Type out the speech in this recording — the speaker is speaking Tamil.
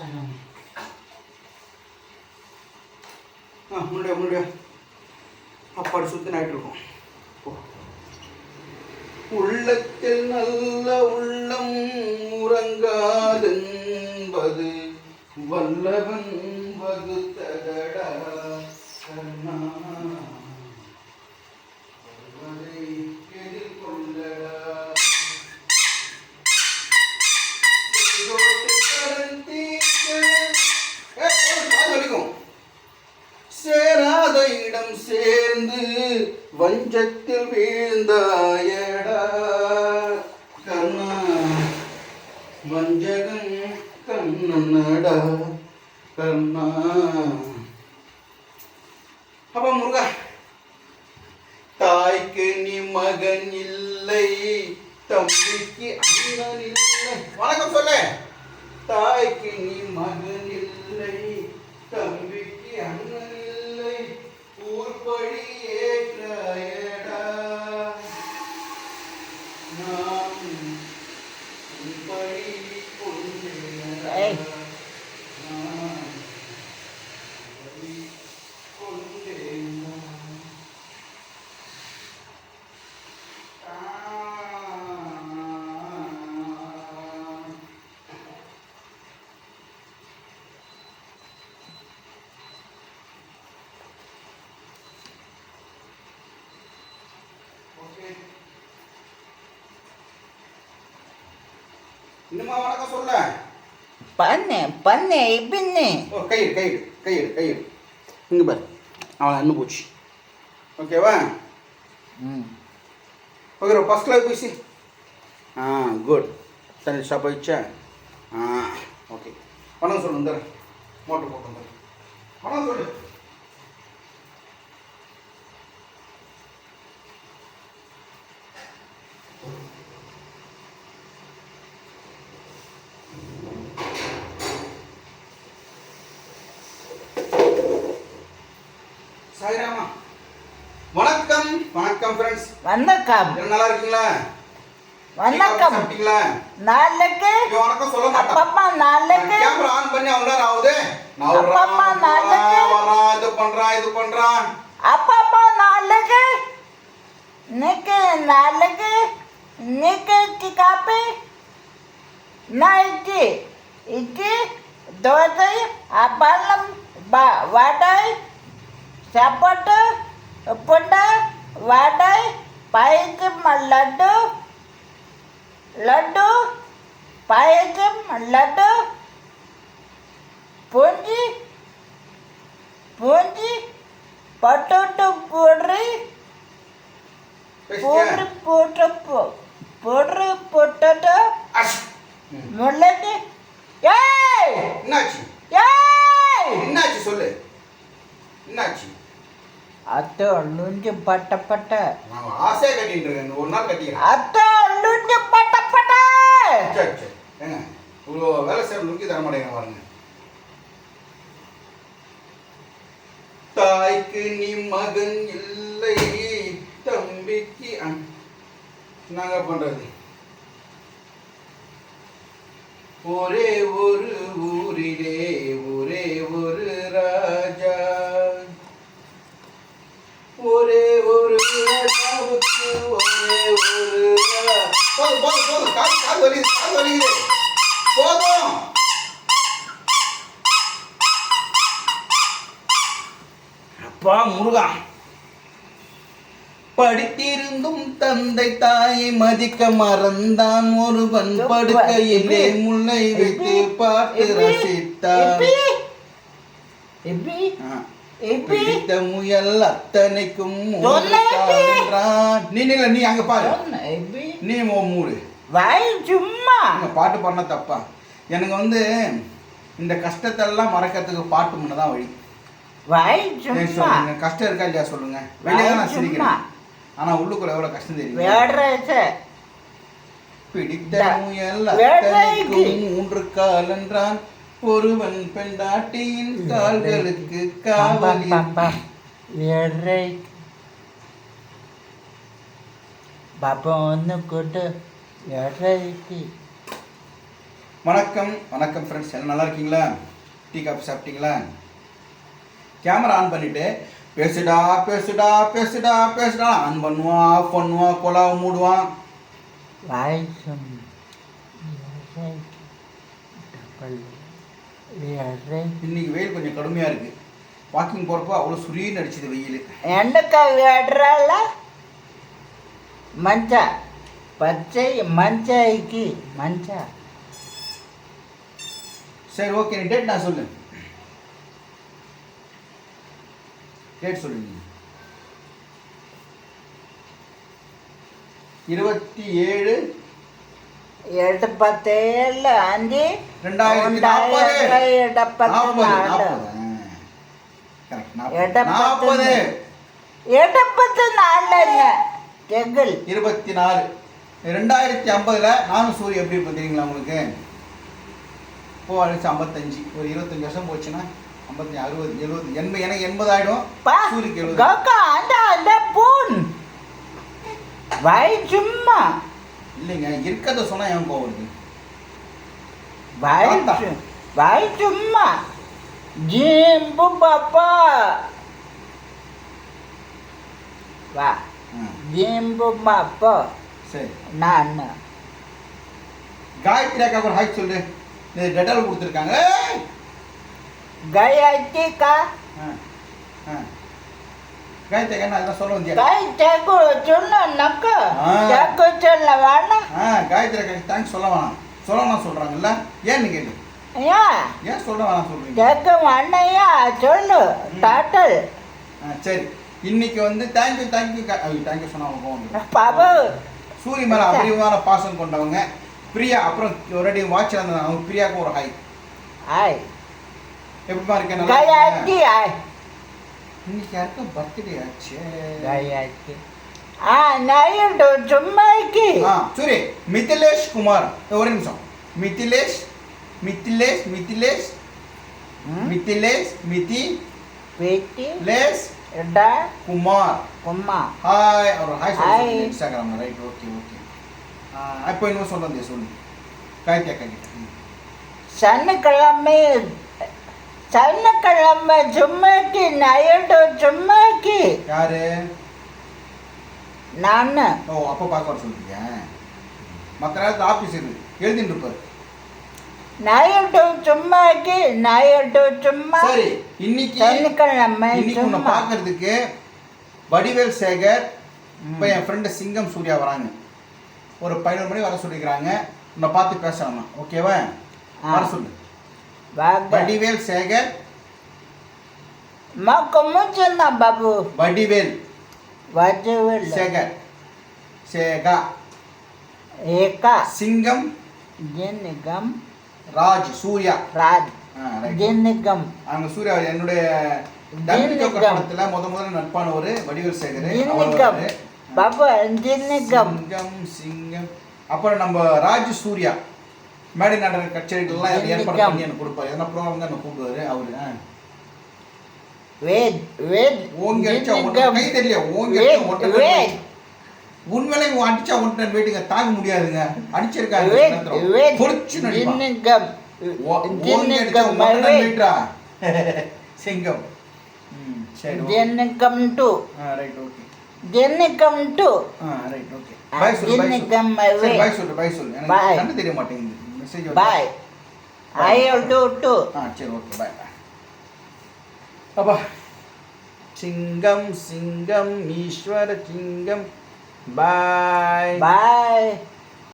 ஆ முன்னாடியா முன்னாடியா. அப்பாடு சுத்தி ஆயிட்டு உள்ளத்தில் நல்ல உள்ளம் உறங்காதென்பது வல்லவன் வகுத்ததடா கண்ணா. வஞ்சத்தில் வீழ்ந்தாயடா. கண்ணா வஞ்சகன் கண்ணனடா. கண்ணா. அப்பா முருகா தாய்க்கு நீ மகன் இல்லை தம்பிக்கு அண்ணன் இல்லை. வணக்கம் சொல்ல. தாய்க்கு நீ மகன் இல்லை தம்பிக்கு அண்ணன் இல்லை ஊர்படி ஏற்றாயடா நான் உன்படி கொண்டேனடா. ஏய். நான் உன்படி கொண்டேனடா. இன்னுமா வணக்கம் சொல்ல? பண்ணு பண்ணு பின்னு ஓ கையிடு கையிடு கையிடு கையிடு இங்கே பாரு அவன் இன்னும் போச்சு. ஓகேவா? ம். ஓகே ஃபர்ஸ்ட் கிளாஸ் போயிசி ஆ குட் தண்ணி ஸ்டாப் ஆயிடுச்சா ஆ ஓகே பணம் சொல்லு இந்த. மோட்டர் போட்டு பணம் சொல்லு. சாய்ராமா. வணக்கம் வணக்கம் ஃப்ரெண்ட்ஸ் வணக்கம். நல்லா இருக்கீங்களா? வணக்கம். சாப்பிட்டீங்களா? நாளைக்கு வணக்கம் சொல்ல மாட்டான் நாளைக்கு கேமரா ஆன் பண்ணி அவன் நேரம் ஆகுது அப்பா, நாளைக்கு. வரான் இது பண்றான் இது பண்றான் அப்பப்பா நாளைக்கு. இன்னைக்கு நாளைக்கு இன்னைக்கு காப்பி நைட்டு இட்லி தோசை அப்பளம் வடை சப்பாட்டு புண்டை வடை பாயசம் லட்டு லட்டு பாயசம் லட்டு பூஞ்சி பூஞ்சி பொட்டோட்டோ போடுறி பேசிக்க போட்டு போடுற பொட்டோட்டோ. முள்ளட்டு ஏய் என்னாச்சு ஏய் என்னாச்சு சொல்லு என்னாச்சு அத்தை லுஞ்சு பட்ட பட்ட நான் ஆசையா கட்டிட்டு இருக்கேன். ஒரு நாள் கட்டிக்கிறேன். அத்தை லுஞ்சு பட்ட பட்ட சரி சரி. ஏங்க இவ்வளோ வேலை செய்ய நுக்கி தர மாட்டேங்க பாருங்க. தாய்க்கு நீ மகன் இல்லை தம்பிக்கு என்னங்க பண்றது? ஒரே ஒரு ஊரிலே அப்பா முருகா. படித்திருந்தும் தந்தை தாயை மதிக்க மறந்தான் ஒருவன். படுக்கையிலே? முல்லை வைத்து? பார்த்து? ரசித்தான் பிடித்த முயல் அத்தனைக்கும். நீ நில்ல நீ அங்க பாரு. நீ உன் மூடு. வாய் சும்மா. அங்க பாட்டு பண்ண தப்பா. எனக்கு வந்து இந்த கஷ்டத்தெல்லாம் மறக்கிறதுக்கு பாட்டு முன்ன தான் வழி. வாய் ஏன் சும்மா. கஷ்டம் இருக்கா இல்லையா சொல்லுங்க. வெளியே நான். சிரிக்கிறேன். ஆனா உள்ளுக்குள்ள எவ்வளவு கஷ்டம் தெரியும்? வேடுறச்ச பிடித்த முயல். அத்தனைக்கும் மூன்று கால் என்றான். ஒருவன் பெண்டாட்டியின் கால்களுக்கு காவலி வேடுறை பாப்பா ஒன்று கூட்டு வேடுறைக்கு வணக்கம் வணக்கம் ஃப்ரெண்ட்ஸ் எல்லாம் நல்லா இருக்கீங்களா? டீ காஃபி சாப்பிட்டீங்களா? கேமரா ஆன் பண்ணிவிட்டு பேசுடா பேசுடா பேசுடா பேசுடா. ஆன் பண்ணுவான் ஆஃப் பண்ணுவான் கொலாவை மூடுவான் இன்னைக்கு வெயில் கொஞ்சம் கடுமையாக இருக்குது வாக்கிங் போகிறப்போ அவ்வளோ சுரீன்னு அடிச்சுது வெயில். என்னக்கா விடுறால மஞ்சா. பச்சை மஞ்சாய்க்கு மஞ்சா. சரி ஓகே டேட் நான் சொல்லுங்கள் கேட்டு சொல்லுங்க இருபத்தி ஏழு എഴുപത്തേഴ് അഞ്ച് എഴുപത്തി നാലില് ജഗിൽ ഇരുപത്തി നാല് ரெண்டாயிரத்தி ஐம்பதில் நானும் சூரிய எப்படி தெரியுங்களா உங்களுக்கு? இப்போ ஐம்பத்தஞ்சு. ஒரு இருபத்தஞ்சு வருஷம் போச்சுன்னா. அறுபது எழுபது எண்பது எனக்கு எண்பது ஆயிடும் காக்கா அந்த அந்த பூன். வை சும்மா. இல்லைங்க இருக்கிறத சொன்னா என் கோவம் வை சும்மா. ஜிம்பு பாப்பா. வா. ஜிம்பு பாப்பா. சரி. நான் காயத்ரி அக்காவுக்கு ஒரு ஹாய் சொல்லு. டெட்டால் கொடுத்துருக்காங்க. கையாட்டிக்கா கை தேக்கன்னு அதெல்லாம் சொல்ல வந்தியா கை தேக்கு சொன்னாக்கா தேக்கு சொல்ல வேணாம் காயத்ரி கை தேங்க்ஸ் சொல்ல வேணாம் சொல்ல வேணாம் சொல்கிறாங்கல்ல ஏன்னு கேட்டு ஐயா ஏன் சொல்ல வேணாம் சொல்கிறீங்க தேக்கு வேணையா சொல்லு டாட்டல் சரி இன்னைக்கு வந்து தேங்க்யூ தேங்க்யூ தேங்க்யூ சொன்னவங்க போவாங்க பாபு சூரிய மேல அபரிவான பாசம் கொண்டவங்க பிரியா அப்புறம் ஒரு வாட்ச் இருந்தவங்க பிரியாவுக்கு ஒரு ஹாய் ஹாய் எப்படிப்பா இருக்கேன் நல்லா இருக்கியா? இன்னைக்கு யாருக்கும் பர்த்டே ஆச்சு? தயாச்சு ஆ நைட்டு சும்மா இருக்கு ஆ சூரி மிதிலேஷ் குமார். ஒரு நிமிஷம். மிதிலேஷ் மிதிலேஷ் மிதிலேஷ். மிதிலேஷ் மிதிலேஷ் வெட்டி. ரெண்டா? குமார். கும்மா. ஹாய் அவர் ஹாய் Hi. சொல்லுங்க இன்ஸ்டாகிராம் ரைட் ஓகே ஓகே இப்போ இன்னும் சொல்லுங்க சொல்லு. காய்த்தியா காய்த்தியா சனிக்கிழமை சனிக்கிழமை சும்மாக்கி நயுடு சும்மாக்கி யாரு? நான். ஓ அப்போ பார்க்க வர சொல்றீங்க. மற்ற நேரத்தில் ஆஃபீஸ் இருக்கு எழுதிட்டு இருப்பாரு. நயுடு சும்மாக்கி நயுடு சும்மா சரி இன்னைக்கு சனிக்கிழமை இன்னைக்கு உன்னை சும்மா பார்க்கறதுக்கு வடிவேல் சேகர். இப்போ என் ஃப்ரெண்டு சிங்கம் சூர்யா வராங்க. ஒரு பதினொரு மணி வர சொல்லிக்கிறாங்க. உன்னை பார்த்து பேசலாமா? ஓகேவா. வர சொல்லு. வடிவேல் சேகர் మాకు ముచ్చిందా బాబు வடிவேல் వజువులు சேகர் சேகா ఏక சிங்கம் జిన్నిగం ராஜ் சூர்யா రాజ్ ஆ, right. జిన్నిగం அவங்க சூர்யா என்னுடைய ஜின்னிகம். டம்பிள் படத்துல முத முதல்ல நட்பானவர் வடிவேல் சேகர் அவர் జిన్నిగం வராரு. బాబు జిన్నిగం சிங்கம் சிங்கம் அப்புறம் நம்ம ராஜ் சூர்யா மேடை நாடக கச்சேரிகள்லாம் ஏற்பாடு பண்ணி எனக்கு கொடுப்பாரு எதனா ப்ரோக்ராம் தான் கூப்பிடுவாரு அவரு? வேத் வேத் ஓங்கி அடிச்சா கை தெரியல ஓங்கி அடிச்சா வேத் உண்மையிலே அடிச்சா ஒன்றை போயிட்டுங்க தாங்க முடியாதுங்க. அடிச்சிருக்காரு பொறிச்சு நடிப்பான் சிங்கம். ஜென்னிக்கம் to. Right okay. ஜென்னிக்கம் right okay. பை தெரிய மாட்டேங்குது. Message bye I will do do ஆ சரி ஓகே பாய் பாய் அப்பா சிங்கம் சிங்கம் ஈஸ்வர சிங்கம் பாய் பாய்